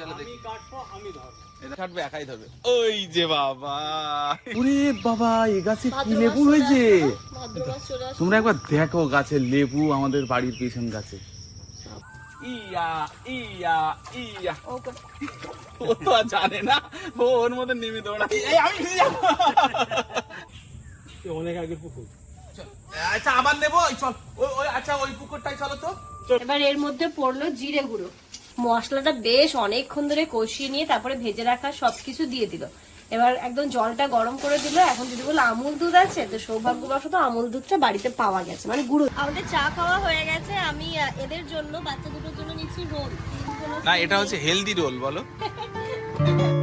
চলো দেখি আমি কাটবো আমি ধরবো। এটা কাটবে একাই ধরবে। ওই যে বাবা। ওরে বাবা এ গাছে কি লেবু হয়েছে? আসলো না? ভাদ্র মাস চলে আসলো। তোমরা একবার দেখো গাছের লেবু আমাদের বাড়ির পেছন গাছে। ইয়া ইয়া ইয়া। ও তো আর জানে না। ও ওর মধ্যে নেমে দৌড়া আমি অনেক আগের পুকুর। আচ্ছা আবার নেব? চল। ওই ওই আচ্ছা ওই পুকুরটাই চলো তো। এবার এর মধ্যে পড়ল জিরে গুঁড়ো। মশলাটা বেশ অনেকক্ষণ ধরে কষিয়ে নিয়ে তারপরে ভেজে রাখা সবকিছু দিয়ে দিল। এবার একদম জলটা গরম করে দিল। এখন যদি বলো আমুল দুধ আছে তো সৌভাগ্যবশত আমুল দুধটা বাড়িতে পাওয়া গেছে। মানে গুঁড়ো। আমাদের চা খাওয়া হয়ে গেছে। আমি এদের জন্য বাচ্চা দুটোর জন্য নিচ্ছি রোল। না এটা হচ্ছে হেলদি রোল বলো।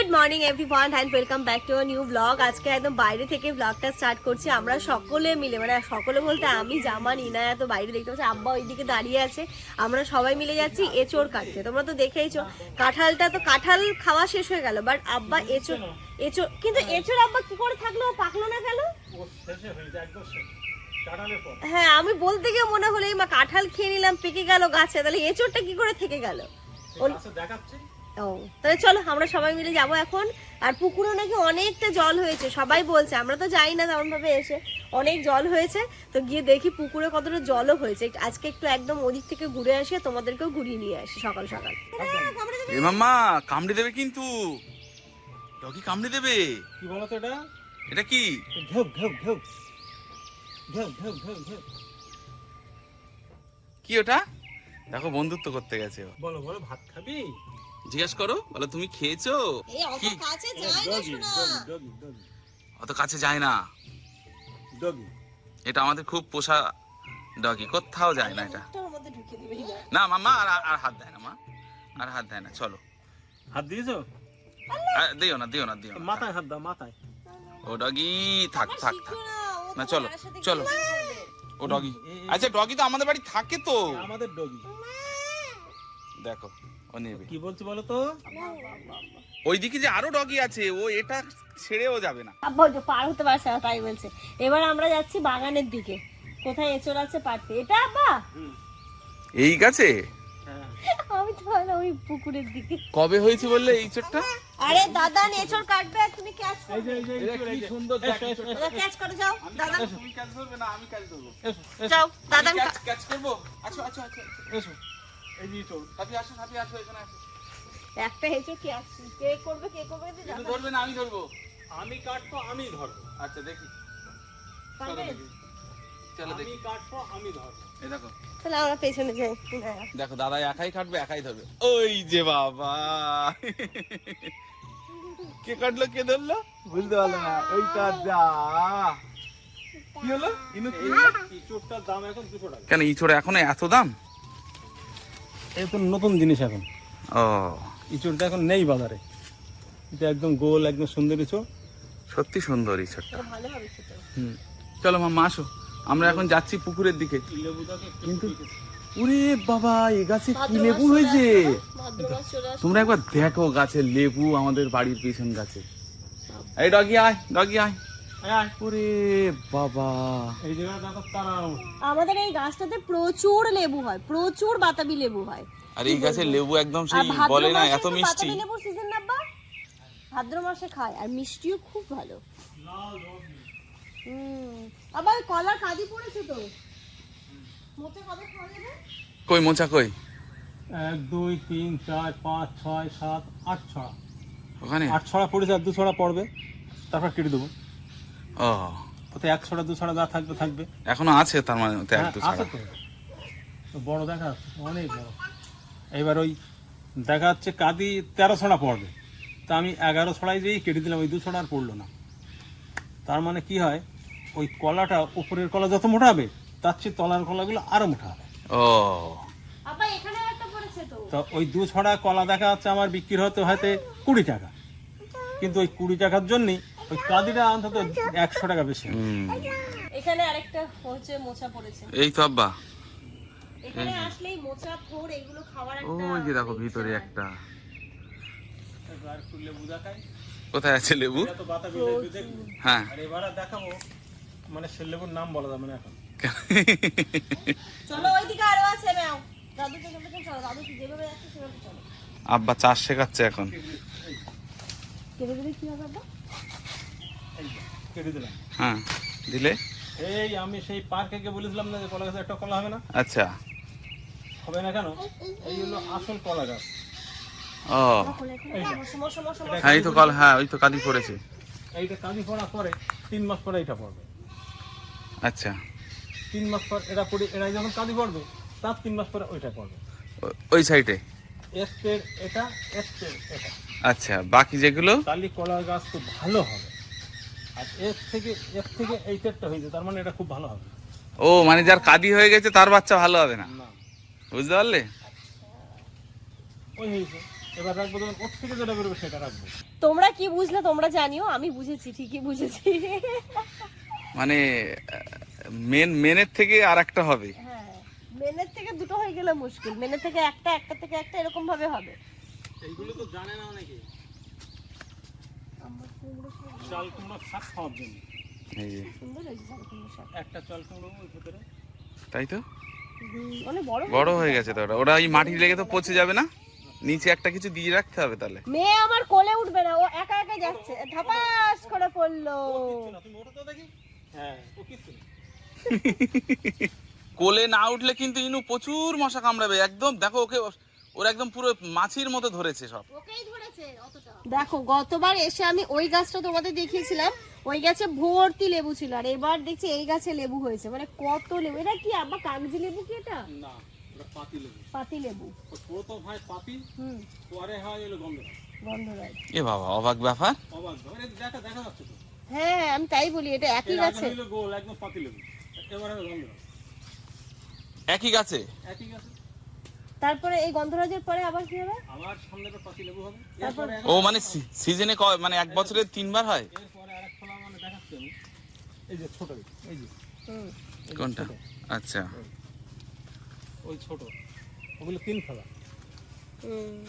Good morning everyone and welcome back to new blog আজকে একদম বাইরে থেকে ব্লগটা স্টার্ট করছি। আমরা সকলে মিলে মানে সকলে বলতে আমি জামা নিনা এত বাইরে দেখতে পাচ্ছি আব্বা ওইদিকে দাঁড়িয়ে আছে। আমরা সবাই মিলে যাচ্ছি এচোর কাটতে। তোমরা তো দেখেইছো কাঁঠালটা তো কাঁঠাল খাওয়া শেষ হয়ে গেল বাট আব্বা এচোর এচোর কিন্তু এচোর আব্বা কি করে থাকল? পাকলো না পর। হ্যাঁ আমি বলতে গিয়ে মনে হলো এই মা কাঁঠাল খেয়ে নিলাম পেকে গেল গাছে। তাহলে এচোরটা কি করে থেকে গেল? দেখাচ্ছি। ও তাহলে চলো আমরা সবাই মিলে যাব এখন। আর পুকুরে নাকি অনেকটা জল হয়েছে সবাই বলছে আমরা তো যাই না তেমন ভাবে এসে। অনেক জল হয়েছে তো গিয়ে দেখি পুকুরে কতটা জলও হয়েছে। আজকে একটু একদম ওদিক থেকে ঘুরে আসি তোমাদেরকেও ঘুরিয়ে নিয়ে আসি সকাল সকাল। মাম্মা কামড়ে দেবে কিন্তু। ডগি কামড়ে দেবে। কি বলতো এটা? এটা কি? ঘেউ ঘেউ ঘেউ। ঘেউ ঘেউ ঘেউ ঘেউ। কি ওটা? দেখো বন্ধুত্ব করতে গেছে ও। বলো বলো ভাত খাবি? জিজ্ঞেস করো বলো তুমি খেয়েছো? এই অত কি? কাছে অত যায় না। ডগি এটা আমাদের খুব পোষা ডগি কোথাও যায় না এটা। মুখটার মধ্যে ঢুকিয়ে দিবে। না মাম্মা আর আর হাত দেয় না মা। আর হাত দেয় না চলো। হাত দিয়েছ? আর দিও না দিও না দিও না। মাথায় হাত দাও মাথায়। ও ডগি থাক থাক থাক। না চলো চলো। ও ডগি আচ্ছা ডগি তো আমাদের বাড়ি থাকে তো। আমাদের ডগি দেখো। ও নেবে। কি বলছি বলো তো? ওইদিকে যে আরও ডগি আছে ও এটা ছেড়েও যাবে না। আব্বা ওই যে পার হতে পারছে না তাই বলছে। এবার আমরা যাচ্ছি বাগানের দিকে। কোথায় এচোর আছে পারতে এটা আব্বা? এই গাছে? হ্যাঁ আমি তো ভাবলাম ওই পুকুরের দিকে। কবে হয়েছে বললে এই চোরটা? আরে দাদা নেচর কাটবে আর তুমি ক্যাচ এই যে এই যে কি সুন্দর দেখ। এই দাদা ক্যাচ করে যাও। দাদা তুমি ক্যাচ ধরবে না আমি ক্যাচ ধরবো এসো এসো যাও দাদা ক্যাচ ক্যাচ করব? আচ্ছা আচ্ছা আচ্ছা। এসো। সাথী আসো সাথী আসো এখানে আসো। একটা হেঁচো কি আসছে? কে করবে কে করবে কিন্তু কিন্তু ধরবে না আমি ধরবো। আমি কাটবো আমি ধরবো। আচ্ছা দেখি। চলো দেখি। চলো দেখি। আমি কাটবো আমি ধরবো। এই দেখো। তাহলে আমরা পেছনে যাই দেখো দাদা একাই কাটবে একাই ধরবে। ওই যে বাবা। কে কাটলো কে ধরলো? বুঝতে পারল না। ওইটা যা। কি হলো? ইনু কি? দাম এখন দুশো টাকা। কেন ইঁচড়ে এখনও এত দাম? এই তো নতুন জিনিস এখন। ও। ইঁচড়টা এখন নেই বাজারে। এটা একদম গোল একদম সুন্দর ইঁচড়। সত্যি সুন্দর খেতে হুম। চলো মামা আসো। আমরা এখন যাচ্ছি পুকুরের দিকে। কিন্তু ওরে বাবা এ গাছে কি লেবু হয়েছে? তোমরা একবার দেখো গাছের লেবু আমাদের বাড়ির পিছন গাছে। এই ডগি আয় ডগি আয়। ওরে বাবা। এই আমাদের এই গাছটাতে প্রচুর লেবু হয় প্রচুর বাতাবি লেবু হয়। আর এই গাছের লেবু একদম সেই বলে না এত মিষ্টি। বাতাবি সিজন না বা ভাদ্র মাসে খায় আর মিষ্টিও খুব ভালো। হুম। আবার কলার কাঁদি পড়েছে তো। মোচা কবে খাওয়া যাবে? কই মোচা কই? এক দুই তিন চার পাঁচ ছয় সাত আট ছড়া। ওখানে? আট ছড়া পড়েছে আর দু ছড়া পড়বে। তারপর কেটে দেবো। ও। ওতে এক ছড়া দু ছড়া যা থাকবে থাকবে। এখনও আছে তার মানে এক হ্যাঁ, আছে তো। তো বড় দেখা অনেক বড়। এবার ওই দেখা যাচ্ছে কাদি তেরো ছড়া পড়বে। তা আমি এগারো ছড়াই দিয়েই কেটে দিলাম ওই দু ছড়া আর পড়ল না। তার মানে কি হয় ওই কলাটা উপরের কলা যত মোটা হবে তার চেয়ে তলার কলাগুলো আরও মোটা হবে। ও। আবার এখানে একটা পড়েছে তো। তো ওই দু ছড়া কলা দেখা যাচ্ছে আমার বিক্রি হতে হয়তো কুড়ি টাকা। কিন্তু ওই কুড়ি টাকার জন্যই ওই কাদিটা অন্তত একশো টাকা বেশি। হুম। এখানে আরেকটা হচ্ছে মোচা পড়েছে। এই তো আব্বা। এখানে আসলেই মোচা থোর এগুলো খাওয়ার একটা ওই যে দেখো ভিতরে একটা। কোথায় আছে লেবু? হ্যাঁ। আর দেখাবো মানে সে লেবুর নাম বলা যাবে না এখন। চলো ওইদিকে আরও আছে নাও। দাদু পেছন পেছন চলো দাদু যেভাবে যাচ্ছে সেভাবে চলো। আব্বা চাষ শেখাচ্ছে এখন। কি হবে আব্বা? কেটে দিলাম। হ্যাঁ দিলে? এই আমি সেই পার্কে গিয়ে বলেছিলাম না যে কলা গাছে একটা কলা হবে না? আচ্ছা। হবে না কেন? এই হলো আসল কলা গাছ। ও। হ্যাঁ এই তো কল হ্যাঁ ওই তো কাদি পড়েছে। এইটা কাঁদি পরে তিন মাস পরে এটা পড়বে। আচ্ছা। তিন মাস পর এটা পড়ে এটা যখন কাঁদি পড়বে তার তিন মাস পরে ওইটা পড়বে। ওই সাইডে? এস্টের এটা এস্টের এটা। আচ্ছা বাকি যেগুলো? তালি কলা গাছ খুব ভালো হবে। আর এর থেকে এর থেকে এই তেরটা হয়েছে তার মানে এটা খুব ভালো হবে। ও মানে যার কাদি হয়ে গেছে তার বাচ্চা ভালো হবে না? বুঝতে পারলে? ওই হয়েছে। এবার রাখব যখন ওর থেকে যেটা বেরোবে সেটা রাখব। তোমরা কি বুঝলে তোমরা জানিও আমি বুঝেছি ঠিকই বুঝেছি। মানে মেন মেনের থেকে আর একটা হবে। হ্যাঁ মেনের থেকে দুটো হয়ে গেলে মুশকিল মেনের থেকে একটা একটা থেকে একটা এরকম ভাবে হবে। এইগুলো তো জানে না অনেকে। চাল কুমড়ো শাক খাওয়ার জন্য। এই যে। সুন্দর হয়েছে চাল কুমড়ো শাক। একটা চাল কুমড়ো ওই ভেতরে। তাই তো? বড় বড় হয়ে গেছে। তো ওটা। ওরা ওই মাটি লেগে তো পচে যাবে না? নিচে একটা কিছু দিয়ে রাখতে হবে তাহলে। মেয়ে আমার কোলে উঠবে না ও একা একা যাচ্ছে। ধাপাস করে পড়ল। না, তুমি ওটা তো দেখি। হ্যাঁ ও কিচ্ছু না। কোলে না উঠলে কিন্তু ইনু প্রচুর মশা কামড়াবে। একদম দেখো ওকে ওর একদম পুরো মাছির মতো ধরেছে সব। দেখো গতবার এসে আমি ওই গাছটা তোমাদের দেখিয়েছিলাম ওই গাছে ভর্তি লেবু ছিল আর এবার দেখছি এই গাছে লেবু হয়েছে। মানে কত লেবু এটা কি আব্বা কাগজি লেবু কি এটা? না পাতি লেবু। পাতি লেবু। ও প্রথম হয় পাতি হুম। পরে হয় এলো গন্ধ গন্ধরাজ। এ বাবা অবাক ব্যাপার। অবাক ধরে দেখা দেখা যাচ্ছে তো। হ্যাঁ আমি তাই বলি এটা একই গাছে। গোল একদম পাতি লেবু। এবার হবে একই গাছে? একই তারপরে এই গন্ধরাজের পরে আবার কি হবে? আবার সামনে একটা পাতি লেবু হবে। তারপর ও মানে সিজনে মানে এক বছরে তিনবার হয়? এরপরে আরেক ফলা মানে দেখাচ্ছি আমি। এই যে ছোট এই যে। হুম। কোনটা? আচ্ছা। ওই ছোট। ওগুলো তিন ফলা হুম।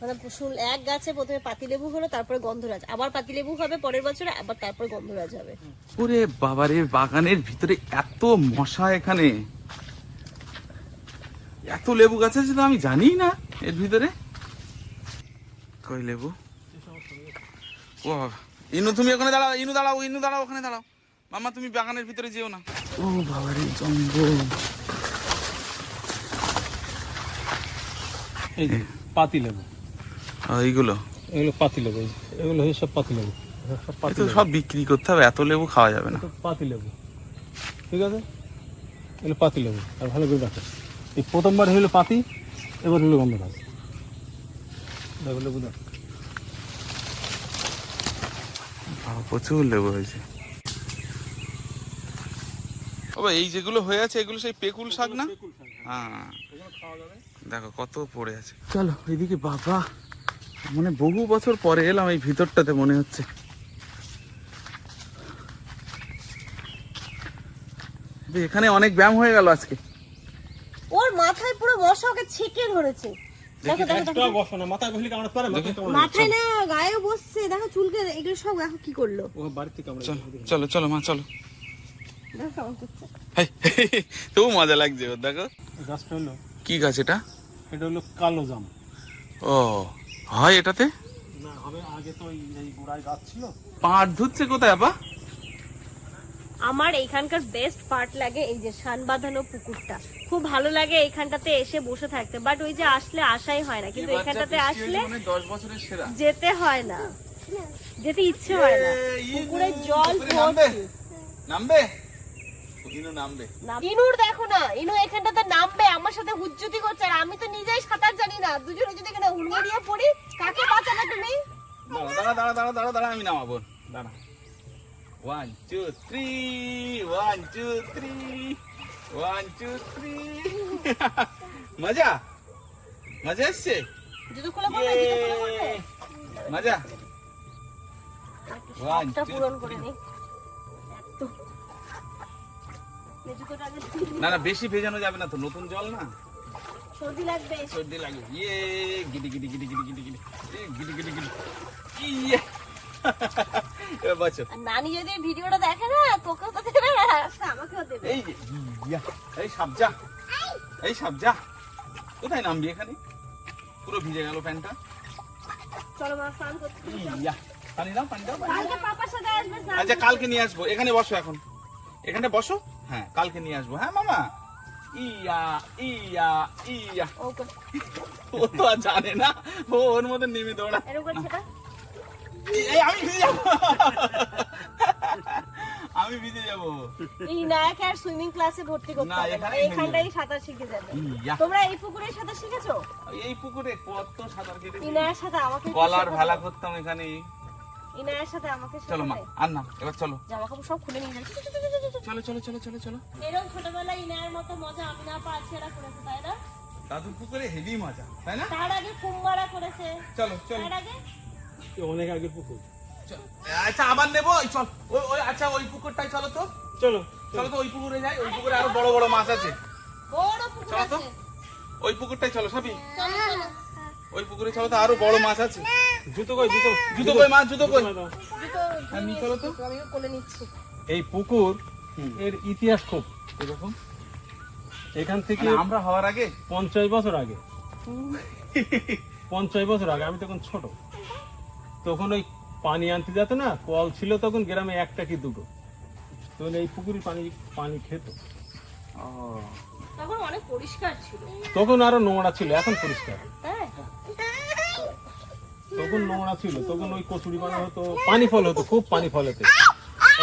মানে শুন- এক গাছে প্রথমে পাতিলেবু হলো তারপরে গন্ধরাজ। আবার পাতিলেবু হবে পরের বছরে আবার তারপরে গন্ধরাজ হবে। ওরে বাবারে বাগানের ভিতরে এত মশা এখানে। এত লেবু গাছ আছে তো আমি জানি না এর ভিতরে। কই লেবু? ও বাবা। ইনু তুমি ওখানে দাঁড়াও ইনু দাঁড়াও ইনু দাঁড়াও ওখানে দাঁড়াও। মামা তুমি বাগানের ভিতরে যেও না। ও বাবারে জঙ্গল। এই যে পাতি লেবু। এইগুলো? এগুলো পাতি লেবু এগুলো সব পাতি লেবু। সব পাতি তো সব বিক্রি করতে হবে এত লেবু খাওয়া যাবে না। পাতি লেবু। ঠিক আছে? এগুলো পাতি লেবু আর ভালো করে দেখো। এই প্রথমবার হইল পাতি এবার হইল গন্ধরাজ। দেখো লেবু দেখো প্রচুর লেবু হয়েছে। বাবা এই যেগুলো হয়ে আছে এগুলো সেই পেকুল শাক না? হ্যাঁ। দেখো কত পড়ে আছে। চলো এদিকে বাবা। মানে বহু বছর পরে এলাম এই ভিতরটাতে মনে হচ্ছে। এখানে অনেক ব্যায়াম হয়ে গেল আজকে। ওকে ছেকে ধরেছে। দেখো দেখো দেখো বসো না মাথায় বসলে কামড়াতে পারে মাথায় না গায়ে বসছে দেখো চুলকে এগুলো সব দেখো কি করল। ও বাড়িতে কামড়াতে চলো চলো চলো মা চলো। দেখো কেমন করছে হাই, তবু মজা লাগছে ওর দেখো। গাছটা হলো কি গাছ এটা? এটা হলো কালো জাম। ও হয় এটাতে? না হবে আগে তো এই এই গোড়ায় গাছ ছিল। পাট ধুচ্ছে কোথায় আপা? আমার এইখানকার বেস্ট পার্ট লাগে এই যে শান বাঁধানো পুকুরটা। খুব ভালো লাগে এইখানটাতে এসে বসে থাকতে। বাট ওই যে আসলে আসাই হয় না। কিন্তু এইখানটাতে আসলে দশ বছরের সেরা। যেতে হয় না। যেতে ইচ্ছে হয় না। পুকুরের জল নামবে? ইনুর দেখো না। ইনু এখানটাতে নামবে। আমার সাথে হুজ্জুতি করছে আর আমি তো নিজেই সাঁতার জানি না। দুজনে যদি এখানে পড়ি কাকে বাঁচাবে তুমি? দাঁড়া দাঁড়া দাঁড়া দাঁড়া দাঁড়া আমি নামাবো। দাঁড়া। One two three one two three one two three মজা? মজা! মজা? One, two, করে নি। না বেশি ভেজানো যাবে না তো নতুন জল না? সর্দি লাগবে। সর্দি লাগে ইয়ে গিটি গিটি গিটি গিটি গিটি গিটি এ, গিটি গিটি গিটি ইয়ে বাঁচো। নানি যদি ভিডিওটা দেখে না তোকেও তো দেবে আমাকেও দেবে। এই যে এই এই সাপ যা। কোথায় নামবি এখানে? পুরো ভিজে গেল প্যান্টটা। চলো মা স্নান করতে পানি দাও পানি দাও কালকে পাপার সাথে আসবে আচ্ছা কালকে নিয়ে আসব। এখানে বসো এখন। এখানে বসো? হ্যাঁ কালকে নিয়ে আসব। হ্যাঁ মামা? ইয়া ইয়া ইয়া। ও তো আর জানে না। ও ওর মধ্যে নেমে দৌড়া এরকম আমি ভিজে যাব। আমি ভিজে যাব। এই নায়ক আর সুইমিং ক্লাসে ভর্তি করতে না, হবে না। সাঁতার শিখে যাবে। তোমরা এই পুকুরে সাঁতার শিখেছো? এই পুকুরে কত সাঁতার কেটেছি ইনায়ের সাথে আমাকে কলার শেখাবে? ভেলা করতাম এখানে ইনায়ের সাথে আমাকে চলো মা আর না এবার চলো। জামা কাপড় সব খুলে নিয়ে চলো চলো চলো চলো চলো। এরকম ছোটবেলায় ইনায়ের মতো মজা আমি না পাচ্ছি এরা করেছে তাই না? দাদুর পুকুরে হেভি মজা তাই না? তার আগে কুম্বারা করেছে। চলো চলো। তার আগে? অনেক আগে পুকুর। আচ্ছা আবার নেব? ওই চল। ওই ওই আচ্ছা ওই পুকুরটাই চলো তো। চলো। চলো তো ওই পুকুরে যাই। ওই পুকুরে আরও বড় বড় মাছ আছে। বড় পুকুর চলো তো। ওই পুকুরটাই চলো চলো ওই পুকুরে চলো তো আরও বড় মাছ আছে। জুতো কই জুতো? জুতো কই মাছ জুতো কই? নিয়ে চলো তো। আমিও কোলে নিচ্ছি। এই পুকুর এর ইতিহাস খুব এরকম। এখান থেকে মানে আমরা হওয়ার আগে? পঞ্চাশ বছর আগে। পঞ্চাশ বছর আগে আমি তখন ছোট। তখন ওই পানি আনতে যেত না কল ছিল তখন গ্রামে একটা কি দুটো। তখন এই পুকুরি পানি পানি খেত। তখন অনেক পরিষ্কার ছিল। তখন আরও নোংরা ছিল এখন পরিষ্কার। তখন নোংরা ছিল তখন ওই কচুরি পানা হতো পানি ফল হতো খুব পানি ফল হতো।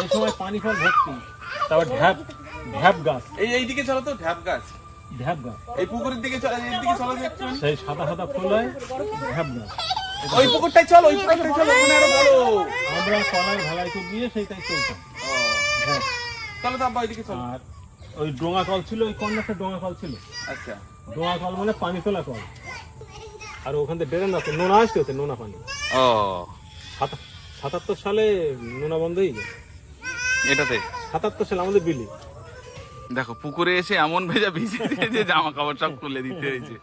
এই সময় পানি ফল ভর্তি তারপর ঢ্যাপ ঢ্যাপ গাছ। এই এইদিকে চলো তো ঢ্যাপ গাছ। ঢ্যাপ গাছ। এই পুকুরের দিকে চলো দিকে চলো সেই সাদা সাদা ফুল হয় ঢ্যাপ গাছ। ওই পুকুরটাই চলো ওই পুকুরটাই চলো ওখানে আরও বড় আমরা কলার খুব দিয়ে সেইটাই চলতাম। চলো তো আব্বা ওইদিকে চলো। আর ওই ডোঙা কল ছিল ওই কন্যাটা ডোঙা কল ছিল? আচ্ছা। ডোঙা কল মানে পানি তোলা কল। আর ওখান থেকে ড্রেন আছে নোনা আসতে হতো নোনা পানি। ও। সাতাত্তর সালে নোনা বন্ধ হয়ে গেছে। এটাতে? সাতাত্তর সালে আমাদের বিলি। দেখো পুকুরে এসে এমন ভেজা ভিজে যে জামা কাপড় সব খুলে দিতে হয়েছে।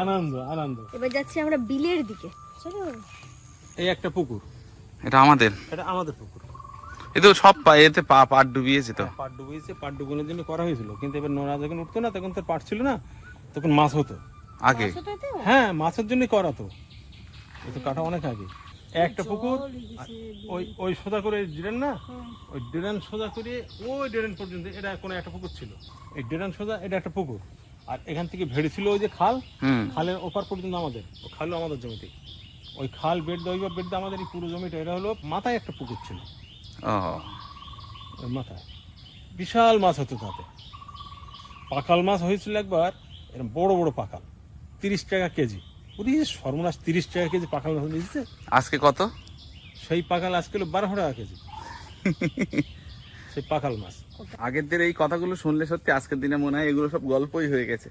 আনন্দ আনন্দ। এবার যাচ্ছি আমরা বিলের দিকে। চলো। এই একটা পুকুর। এটা আমাদের? এটা আমাদের পুকুর। এ তো সব পা এতে পা পাট ডুবিয়েছে তো। পাট ডুবিয়েছে পাট ডুবানোর জন্য করা হয়েছিল। কিন্তু এবার নোনা যখন উঠতো না তখন তো পাট ছিল না তখন মাছ হতো। আগে? হ্যাঁ মাছের জন্য করা তো। এ তো কাটা অনেক আগে। একটা পুকুর ওই ওই সোজা করে ড্রেন না? ওই ড্রেন সোজা করে ওই ড্রেন পর্যন্ত এটা কোনো একটা পুকুর ছিল। এই ড্রেন সোজা এটা একটা পুকুর। আর এখান থেকে ভেড়ে ছিল ওই যে খাল হুম। খালের ওপার পর্যন্ত আমাদের। ও খালও আমাদের জমিতে ওই খাল বেড দই বা বেড আমাদের এই পুরো জমিটা এটা হলো মাথায় একটা পুকুর ছিল। ওই মাথায়। বিশাল মাছ হতো তাতে। পাকাল মাছ হয়েছিল একবার এরকম বড় বড় পাকাল তিরিশ টাকা কেজি। ওরে সর্বনাশ তিরিশ টাকা কেজি পাকাল মাছ নিয়েছে আজকে কত? সেই পাকাল আজকে কিলো বারোশো টাকা কেজি। সেই পাকাল মাছ। আগের দিনের এই কথাগুলো শুনলে সত্যি আজকের দিনে মনে হয় এগুলো সব গল্পই হয়ে গেছে।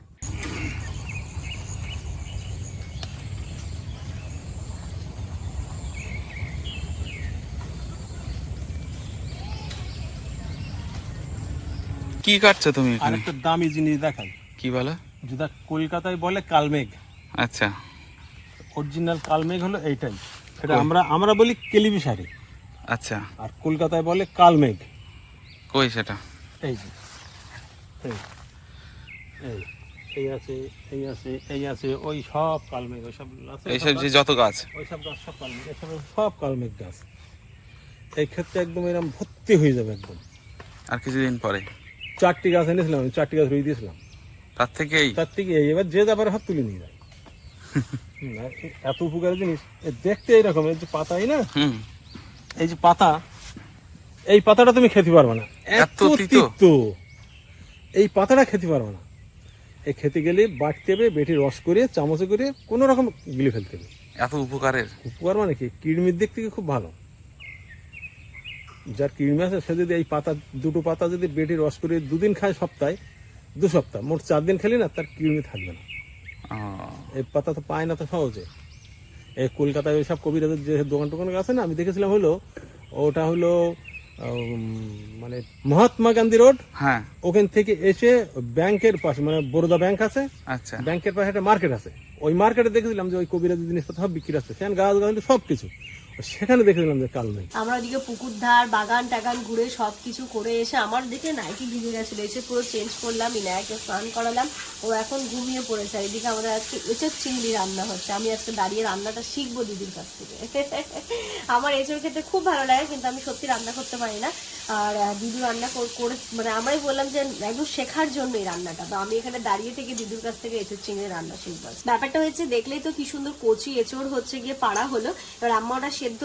কি কাটছো তুমি আর এখানে? একটা দামি জিনিস দেখাই। কি বলো? যেটা কলকাতায় বলে কালমেঘ। আচ্ছা। অরিজিনাল কালমেঘ হলো এইটাই। এটা আমরা আমরা বলি কেলিবি শাড়ি আচ্ছা। আর কলকাতায় বলে কালমেঘ। কই সেটা? এই যে। এই। এই। এই আছে এই আছে এই আছে ওই সব কালমেঘ ওই সব আছে এইসব যে যত গাছ। ওই সব গাছ সব কালমেঘ এসব সব কালমেঘ গাছ। এই ক্ষেত্রে একদম এরকম ভর্তি হয়ে যাবে একদম। আর কিছুদিন পরে। চারটি গাছ এনেছিলাম চারটি গাছ রুই দিয়েছিলাম। তার থেকেই? তার থেকে এই। এবার যে যাবার হাত তুলে নিয়ে যায়। এত উপকারী জিনিস। দেখতে এইরকম এই যে পাতাই না? হুম। এই যে পাতা এই পাতাটা তুমি খেতে পারবে না। এত? তিতো। এই পাতাটা খেতে পারবে না। এই খেতে গেলে বাটতে হবে বেটি রস করে চামচে করে কোনো রকম গিলে ফেলতে হবে। এত উপকারের। উপকার মানে কি? কিডনির দিক থেকে খুব ভালো? যার কিডনি আছে সে যদি এই পাতা দুটো পাতা যদি বেটি রস করে দুদিন খায় সপ্তাহে দু সপ্তাহ মোট চার দিন খেলে না তার কিডনি থাকবে না। এই পাতা তো পায় না তো সহজে। এই কলকাতায় ওই সব কবিরাজের যে দোকান টোকান আছে না আমি দেখেছিলাম হলো ওটা হলো মানে মহাত্মা গান্ধী রোড হ্যাঁ। ওখান থেকে এসে ব্যাংকের পাশে মানে বরোদা ব্যাংক আছে আচ্ছা। ব্যাংকের পাশে একটা মার্কেট আছে। ওই মার্কেটে দেখেছিলাম যে ওই কবিরাজি জিনিসপত্র সব বিক্রি আছে সেখানে গাছ গাছ সব কিছু সেখানে দেখে দিলাম যে কাল নেই। আমরা ওদিকে পুকুর ধার, বাগান টাগান ঘুরে সব কিছু করে এসে আমার দিকে নাইটি ভিজে গেছিল, এসে পুরো চেঞ্জ করলাম, ইনায়াকে স্নান করালাম। ও এখন ঘুমিয়ে পড়েছে, আর এদিকে আমাদের আজকে এঁচড় চিংড়ি রান্না হচ্ছে। আমি আজকে দাঁড়িয়ে রান্নাটা শিখব দিদির কাছ থেকে। আমার এঁচড় খেতে খুব ভালো লাগে, কিন্তু আমি সত্যি রান্না করতে পারি না। আর দিদু রান্না কর- মানে আমরাই বললাম যে একদম শেখার জন্য এই রান্নাটা। তো আমি এখানে দাঁড়িয়ে থেকে দিদুর কাছ থেকে এঁচড় চিংড়ি রান্না শিখব ব্যাপারটা হচ্ছে দেখলেই তো কি সুন্দর কচি এঁচড় হচ্ছে, গিয়ে পাড়া হলো। এবার আম্মা সেদ্ধ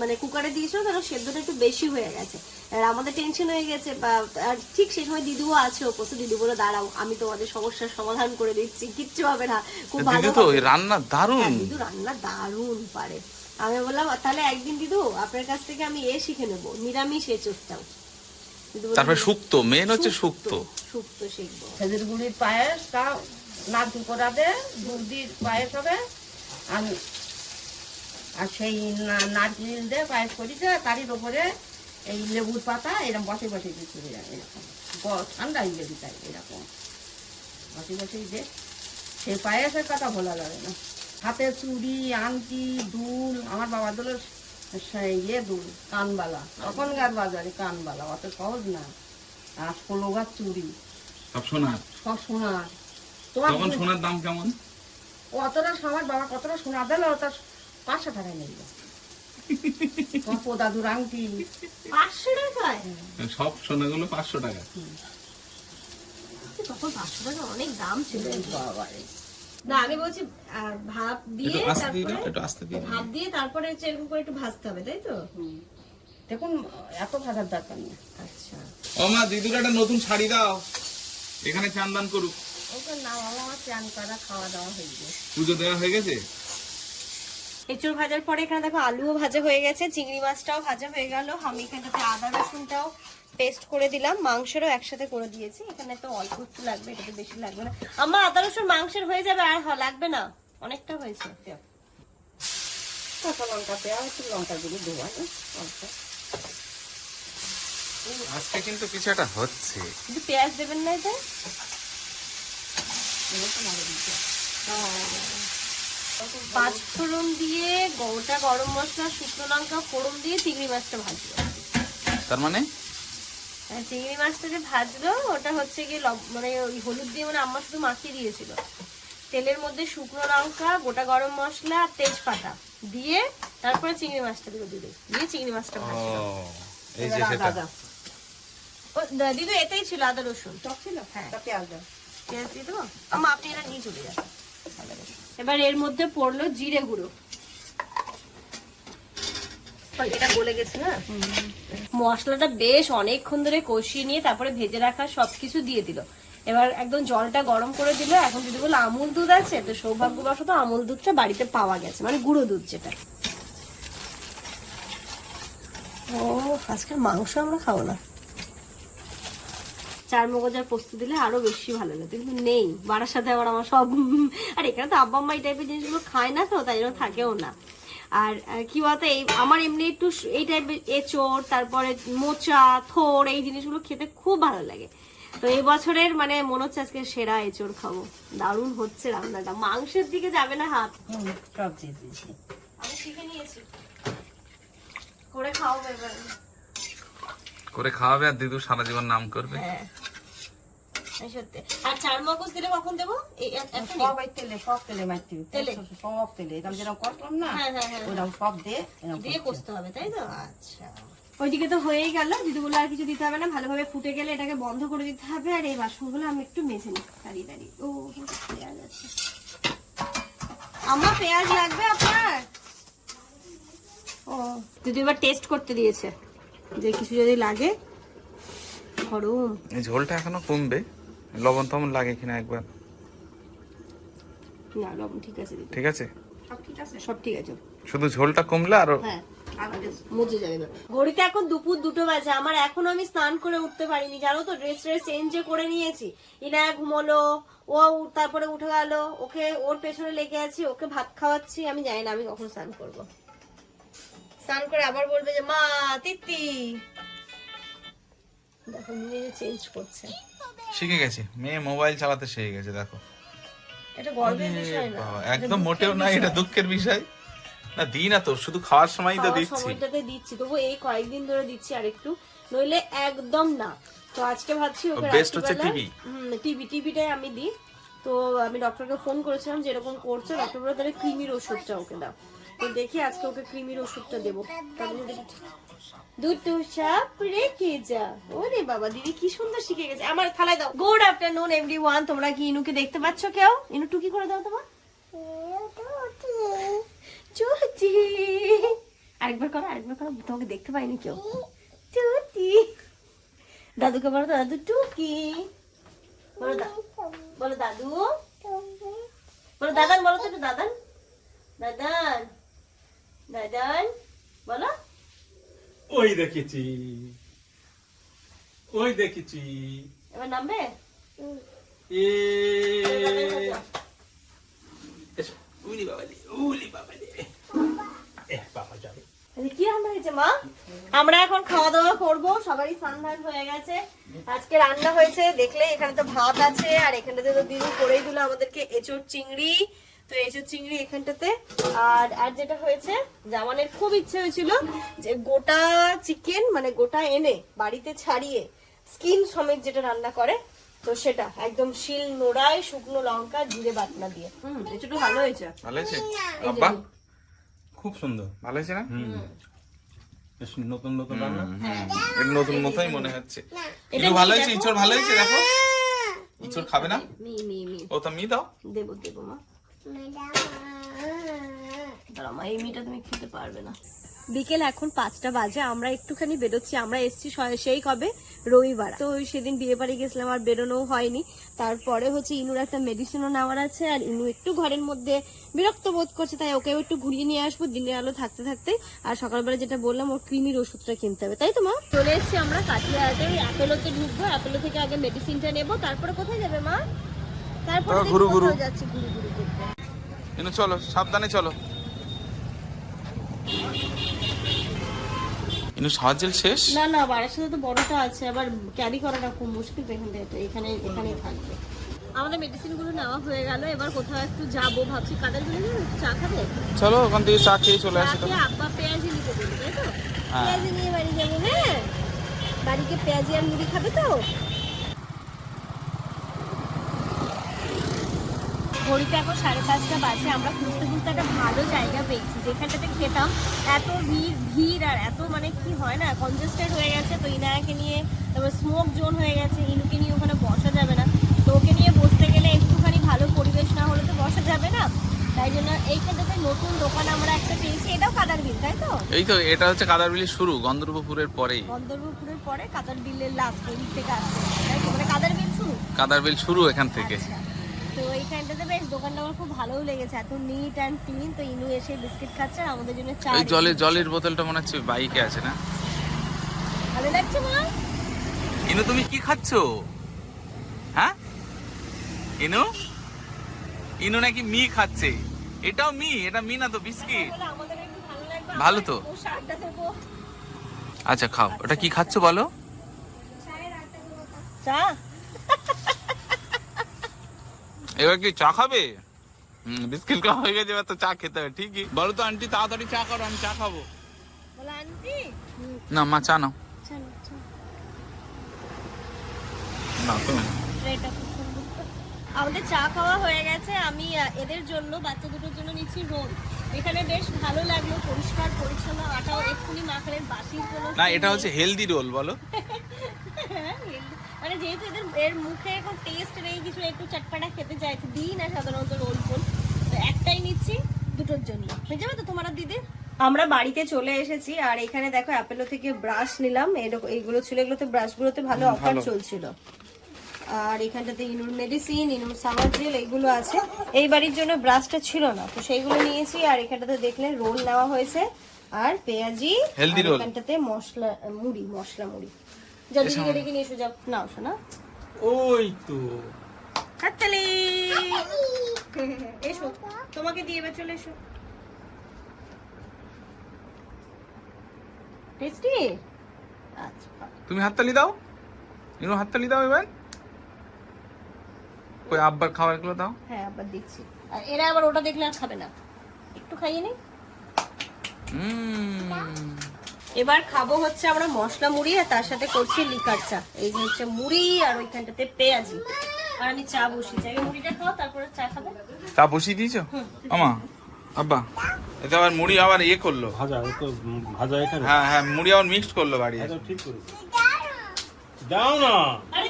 মানে কুকারে দিয়েছিল কারণ সেদ্ধটা একটু বেশি হয়ে গেছে। আর আমাদের টেনশন হয়ে গেছে বা আর ঠিক সেই সময় দিদিও আছে উপস্থিত দিদি বলে দাঁড়াও আমি তোমাদের সমস্যার সমাধান করে দিচ্ছি কিচ্ছু হবে না খুব ভালো তো। রান্না দারুণ। হ্যাঁ, দিদু রান্না দারুণ পারে। আমি বললাম তাহলে একদিন দিদু আপনার কাছ থেকে আমি এ শিখে নেব নিরামিষ দিদু বলল, তারপরে শুক্তো মেন হচ্ছে শুক্তো শুক্তো। শিখব। খেজুর গুড়ির পায়েসটা নারকেল কোড়া দে দুধ দিয়ে পায়েস হবে আর আর সেই না- নারকেল দিয়ে পায়েস করিতে তারির ওপরে এই লেবুর পাতা এরকম বসে বসে দিতে এরকম। ঠান্ডা হয়ে হয় এরকম। বসে বসে দে সেই পায়েসের কথা ভোলা যাবে না। হাতে চুড়ি আংটি দুল আমার বাবা দুল ইয়ে দুল কানবালা। তখনকার বাজারে কানবালা অত সহজ না। আর ষোলো গাছ চুড়ি। সব সোনার। সব সোনার। তোমার সোনার দাম কেমন? অতটা সময় বাবা কতটা সোনা দিল ওটা পাঁচশো টাকায় নিল তোমার পোদাদুর আংটি পাঁচশো টাকায়? সব সোনাগুলো পাঁচশো টাকা। তখন পাঁচশো টাকা অনেক দাম ছিল। না আমি বলছি ভাপ দিয়ে একটু আস্তে দিয়ে দাও তারপরে একটু আস্তে দিয়ে দাও। ভাপ দিয়ে তারপরে হচ্ছে এরকম করে একটু ভাজতে হবে তাই তো? দেখুন এত ভাজার দরকার নেই। আচ্ছা। ও মা দিদুর একটা নতুন শাড়ি দাও। এখানে চান দান করুক। ওকে না বাবা আমার চান করা খাওয়া দাওয়া হয়ে গেছে। পুজো দেওয়া হয়ে গেছে? এঁচুর ভাজার পরে এখানে দেখো আলুও ভাজা হয়ে গেছে চিংড়ি মাছটাও ভাজা হয়ে গেল। আমি এখানটাতে আদা রসুনটাও পেস্ট করে দিলাম। মাংসেরও একসাথে করে দিয়েছি। এখানে তো অল্প একটু লাগবে এটাতে বেশি লাগবে না। আমার আদা রসুন মাংসের হয়ে যাবে আর লাগবে না। অনেকটা হয়েছে। কাঁচা লঙ্কা দেওয়া একটু লঙ্কা গুলো দেওয়া হ্যাঁ, অল্প আজকে কিন্তু কিছু একটা হচ্ছে। কিন্তু পেঁয়াজ দেবেন না এটা পাঁচ ফোড়ন দিয়ে গোটা গরম মশলা শুকনো লঙ্কা ফোড়ন দিয়ে চিংড়ি মাছটা ভাজবো। তার মানে? হ্যাঁ, চিংড়ি মাছটা যে ভাজলো ওটা হচ্ছে গিয়ে মানে ওই হলুদ দিয়ে মানে আম্মা শুধু মাখিয়ে দিয়েছিল। তেলের মধ্যে শুকনো লঙ্কা গোটা গরম মশলা আর তেজপাতা দিয়ে তারপরে চিংড়ি মাছটা দিল দিদি দিয়ে চিংড়ি মাছটা ও ভাজলো এই যে সেটা। আদা দিদি এটাই ছিল আদা রসুন। টক ছিল? হ্যাঁ। তা পেঁয়াজ দাও পেঁয়াজ দিয়ে দেবো? আমা আপনি এটা নিয়ে চলে যান। এবার এর মধ্যে পড়ল জিরে গুঁড়ো। এটা গলে গেছে না মশলাটা বেশ অনেকক্ষণ ধরে কষিয়ে নিয়ে তারপরে ভেজে রাখা সবকিছু দিয়ে দিল। এবার একদম জলটা গরম করে দিল। এখন যদি বলো আমুল দুধ আছে তো সৌভাগ্যবশত আমুল দুধটা বাড়িতে পাওয়া গেছে মানে গুঁড়ো দুধ যেটা। ও আজকের মাংস আমরা খাব না। চার মগজার পোস্ত দিলে আরও বেশি ভালো লাগতো কিন্তু নেই বাড়ার সাথে আবার আমার সব আর এখানে তো আব্বা আম্মা এই টাইপের জিনিসগুলো খায় না তো তাই জন্য থাকেও না। আর কি বলতো এই আমার এমনি একটু এই টাইপের এঁচড় তারপরে মোচা থোড় এই জিনিসগুলো খেতে খুব ভালো লাগে। তো এই বছরের মানে মনে হচ্ছে আজকে সেরা এঁচড় খাব। দারুণ হচ্ছে রান্নাটা। মাংসের দিকে যাবে না হাত? হুম, সব দিয়ে দিয়েছি। আমি শিখে নিয়েছি। করে খাওয়াবো এবার। করে খাওয়াবে আর দিদু সারা জীবন নাম করবে। হ্যাঁ। এই সত্যি। আর চার মগজ দিলে কখন দেবো? এই এক- এখনই? সব এই তেলে সব তেলে মারতে তেলে? সব তেলে। এরকম যেরকম করলাম না হ্যাঁ, হ্যাঁ, হ্যাঁ। ওরকম সব দিয়ে দিয়ে কষতে হবে তাই তো? আচ্ছা। ওইদিকে তো হয়েই গেল। দিদি বলে আর কিছু দিতে হবে না। ভালোভাবে ফুটে গেলে এটাকে বন্ধ করে দিতে হবে। আর এই বাসনগুলো আমি একটু মেঝে নিই। দাঁড়িয়ে দাঁড়িয়ে। ও পেঁয়াজ আছে। আমার পেঁয়াজ লাগবে আপনার? ও। দিদি এবার টেস্ট করতে দিয়েছে। যে কিছু যদি লাগে গরম। এই ঝোলটা এখনও কমবে। লবণ টবণ লাগে কিনা একবার। না লবণ ঠিক আছে ঠিক আছে? সব ঠিক আছে? সব ঠিক আছে। শুধু ঝোলটা কমলে আরও হ্যাঁ। ঘড়িতে এখন দুপুর দুটো বাজে। আমার এখনও আমি স্নান করে উঠতে পারিনি। জানো তো ড্রেস ট্রেস চেঞ্জ করে নিয়েছি। ইনায়া ঘুমোলো ও তারপরে উঠে গেল। ওকে ওর পেছনে লেগে আছি ওকে ভাত খাওয়াচ্ছি। আমি জানি না আমি কখন স্নান করব। স্নান করে আবার বলবে যে মা তিত্তি। দেখো নিজে চেঞ্জ করছে। শিখে গেছে। মেয়ে মোবাইল চালাতে শিখে গেছে দেখো। এটা গর্বের বিষয় না। একদম মোটেও না এটা দুঃখের বিষয়। না দিই না তো শুধু খাওয়ার সময়ই তো দিচ্ছি। সময়টাতে দিচ্ছি তবু এই কয়েকদিন ধরে দিচ্ছি আর একটু নইলে একদম না। তো আজকে ভাবছি ওকে Best হচ্ছে হুম টিভি টিভিটাই আমি দিই। তো আমি ডক্টরকে ফোন করেছিলাম যে এরকম করছে ডক্টর বলে তাহলে ক্রিমির ওষুধটা ওকে দাও। তো দেখি আজকে ওকে ক্রিমির ওষুধটা দেবো। দুটো সাপ রেখে যা ওরে বাবা দিদি কি সুন্দর শিখে গেছে। আমার থালায় দাও। গুড আফটারনুন এভরিওয়ান তোমরা কি ইনুকে দেখতে পাচ্ছ কেউ? ইনু টুকি করে দাও তোমার। চুচি আরেকবার করো আরেকবার করো। তোমাকে দেখতে পাইনি কেউ। টুটি দাদুকে বলো তো, দাদু টুকি। বলো বলো দাদু। বলো দাদান বলো তো দাদান। দাদান। দাদান বলো। ওই দেখেছি। ওই দেখেছি। এবার নামবে? এ উলি বাবালি উলি বাবালি। এ বাবা যাবে। কি রান্না হয়েছে মা? আমরা এখন খাওয়া দাওয়া করব সবারই স্নান হয়ে গেছে। আজকে রান্না হয়েছে দেখলে এখানে তো ভাত আছে আর এখানে তো দিদি করেই দিল আমাদেরকে এঁচোড় চিংড়ি। তো এঁচোড় চিংড়ি এখানটাতে। আর আর যেটা হয়েছে জামানের খুব ইচ্ছে হয়েছিল যে গোটা চিকেন মানে গোটা এনে বাড়িতে ছাড়িয়ে স্কিন সমেত যেটা রান্না করে তো সেটা একদম শিল নোড়ায় শুকনো লঙ্কা জিরে বাটনা দিয়ে। হুম এঁচোড়টা ভালো হয়েছে। ভালো হয়েছে? আব্বা? খুব সুন্দর। ভালো হয়েছে না? হুম। বেশ নতুন নতুন রান্না। এর নতুন মতোই মনে হচ্ছে। এটা ভালো হয়েছে। ইঁচড় ভালো হয়েছে? দেখো। ইঁচড় খাবে না? Me me me. ও তো মি দাও। দেবো দেবো মা। দাঁড়াও মা এই মিটা তুমি খেতে পারবে না। বিকেল এখন পাঁচটা বাজে আমরা একটুখানি বেরোচ্ছি আমরা এসছি সেই কবে? রবিবার। তো সেদিন বিয়ে বাড়ি গেছিলাম আর বেরোনো হয়নি। তারপরে হচ্ছে ইনুর একটা মেডিসিনও নেওয়ার আছে আর ইনু একটু ঘরের মধ্যে বিরক্ত বোধ করছে তাই ওকেও একটু ঘুরিয়ে নিয়ে আসব দিনের আলো থাকতে থাকতে আর সকালবেলা যেটা বললাম ওর ক্রিমির ওষুধটা কিনতে হবে তাই তো মা? চলে এসছি আমরা কাঠিয়াতে অ্যাপেলোতে ঢুকবো অ্যাপেলো থেকে আগে মেডিসিনটা নেব। তারপরে কোথায় যাবে মা? তারপরে ঘুরু। যাচ্ছি ঘুরু ঘুরু। ইনু চলো সাবধানে চলো। ইনু সাহায্যের শেষ? না না বাড়ির সাথে তো বড়টা আছে আবার ক্যারি করাটা খুব মুশকিল এখান থেকে তো এখানে এখানেই থাকবে। আমাদের মেডিসিনগুলো নেওয়া হয়ে গেল এবার কোথাও একটু যাব ভাবছি কাদেরগুলো চা খাবে। চলো ওখান থেকে চা খেয়ে চলে আসি তো আব্বা পেঁয়াজি নিতে দেবে তাই তো? হ্যাঁ। পেঁয়াজি নিয়ে বাড়ি যাব হ্যাঁ? বাড়িতে পেঁয়াজি আর মুড়ি খাবে তো? ঘড়িতে এখন সাড়ে পাঁচটা বাজে আমরা খুঁজতে খুঁজতে একটা ভালো জায়গা পেয়েছি। যেখানটাতে খেতাম এত ভিড় ভিড় আর এত মানে কি হয় না কনজেস্টেড হয়ে গেছে তো ইনায়াকে নিয়ে তারপর স্মোক জোন হয়ে গেছে ইনুকে নিয়ে ওখানে বসা যাবে না। তো ওকে নিয়ে বসতে গেলে একটুখানি ভালো পরিবেশ না হলে তো বসা যাবে না। তাই জন্য এইখানটাতে নতুন দোকান আমরা একটা পেয়েছি এটাও কাদার বিল তাই তো? এই তো এটা হচ্ছে কাদারবিলির শুরু গন্ধর্বপুরের পরেই। গন্ধর্বপুরের পরে কাদার বিলের লাস্ট ওই দিক থেকে আসবে তাই তো? মানে কাদার বিল শুরু? কাদারবিল শুরু এখান থেকে। আচ্ছা। এইখানটাতে বেশ দোকানটা আমার খুব ভালোও লেগেছে। এত নিট অ্যান্ড ক্লিন তো ইনু এসে বিস্কিট খাচ্ছে আর আমাদের জন্য চা এই জলের জলের বোতলটা মনে হচ্ছে বাইকে আছে না? ভালো লাগছে মা? ইনু তুমি কি খাচ্ছ? হ্যাঁ? ইনু? ইনু নাকি মি খাচ্ছে। এটাও মি এটা মি না তো বিস্কিট। আমাদের ভালো তো। আচ্ছা খাও। ওটা কি খাচ্ছ বলো? চা? এবার কি চা খাবে? বিস্কিট খাওয়া হয়ে গেছে এবার তো চা খেতে হবে ঠিকই। বলো তো আন্টি তাড়াতাড়ি চা করো আমি চা খাব। আন্টি। না মা চা নাও। আমাদের চা খাওয়া হয়ে গেছে আমি এদের জন্য বাচ্চা দুটোর জন্য নিচ্ছি রোল এখানে বেশ ভালো লাগল পরিষ্কার পরিচ্ছন্ন আটাও এক্ষুনি মাখানের বাসির কোনো না এটা হচ্ছে হেলদি রোল বলো। হ্যাঁ, মানে যেহেতু এদের এর মুখে এখন টেস্ট নেই কিছু একটু চটপাটা খেতে চাইছে দিই না সাধারণত রোল ফোল। তো একটাই নিচ্ছি দুটোর জন্য হয়ে যাবে তো তোমার দিদি আমরা বাড়িতে চলে এসেছি আর এখানে দেখো অ্যাপেলো থেকে ব্রাশ নিলাম। এরকম এইগুলো ছিল এগুলোতে ব্রাশগুলোতে ভালো অফার চলছিল। আর এখানটাতে ইনুর মেডিসিন ইনুর সামার জেল এইগুলো আছে। এই বাড়ির জন্য ব্রাশটা ছিল না তো সেইগুলো নিয়েছি আর এখানটাতে দেখলে রোল নেওয়া হয়েছে। আর পেঁয়াজি এখানটাতে মশলা মুড়ি মশলা মুড়ি। যা দিদিকে ডেকে নিয়ে এসো যাও। নাও শোনা। ওই তো। হাততালি। এসো তোমাকে দিয়ে এবার চলে এসো। টেস্টি আচ্ছা তুমি হাততালি দাও। ইনু হাততালি দাও এবার। ওই আব্বার খাবারগুলো দাও। হ্যাঁ আবার দিচ্ছি। আর এরা আবার ওটা দেখলে আর খাবে না। একটু খাইয়ে নি এবার খাব হচ্ছে আমরা মশলা মুড়ি আর তার সাথে করছি লিকার চা। এই যে হচ্ছে মুড়ি আর ওইখানটাতে পেঁয়াজি। আর আমি চা বসিয়েছি। আগে মুড়িটা খাও তারপরে চা খাবে। চা বসিয়ে দিয়েছ? আমা আব্বা এটা আবার মুড়ি আবার ইয়ে করল। ভাজা ও তো ভাজা এখানে। হ্যাঁ হ্যাঁ মুড়ি আবার মিক্সড করল বাড়ি ভাজা ঠিক করেছে। দাও না। আরে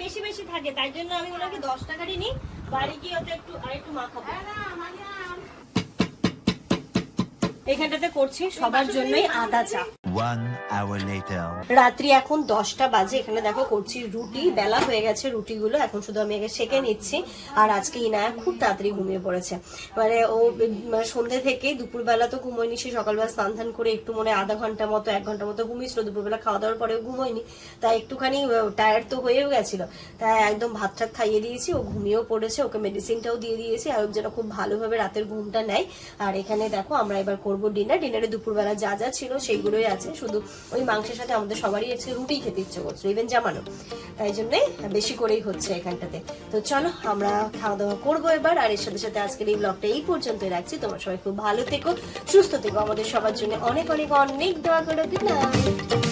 বিশ বেশি থাকে, তাই জন্য আমি ওনাকে দশ টাকারই নিই। বাড়ি গিয়ে ওটা একটু আর একটু মাখাবো এখানটাতে করছি সবার জন্যই আদা চা। One hour later. রাত্রি এখন দশটা বাজে এখানে দেখো করছি রুটি বেলা হয়ে গেছে রুটিগুলো এখন শুধু আমি আগে সেকে নিচ্ছি আর আজকে ইনায়া খুব তাড়াতাড়ি ঘুমিয়ে পড়েছে। মানে ও মানে সন্ধ্যে থেকে দুপুরবেলা তো ঘুমোয়নি সে সকালবেলা স্নান ধান করে একটু মনে হয় আধা ঘণ্টা মতো এক ঘণ্টা মতো ঘুমিয়েছিল দুপুরবেলা খাওয়া দাওয়ার পরেও ঘুমোয়নি তাই একটুখানি টায়ার্ড তো হয়েও গেছিল। তাই একদম ভাত টাত খাইয়ে দিয়েছি ও ঘুমিয়েও পড়েছে ওকে মেডিসিনটাও দিয়ে দিয়েছি আর ও যেন খুব ভালোভাবে রাতের ঘুমটা নেয়। আর এখানে দেখো আমরা এবার করব ডিনার ডিনারে দুপুরবেলা যা যা ছিল সেইগুলোই আছে। শুধু ওই মাংসের সাথে আমাদের সবারই আছে রুটি খেতে ইচ্ছে করছে ইভেন জামানো। তাই জন্যে বেশি করেই হচ্ছে এখানটাতে। তো চলো, আমরা খাওয়া দাওয়া করব এবার। আর এর সাথে সাথে আজকের এই ব্লগটা এই পর্যন্ত রাখছি। তোমার সবাই খুব ভালো থেকো, সুস্থ থেকো। আমাদের সবার জন্য অনেক অনেক অনেক দোয়া করো। গুড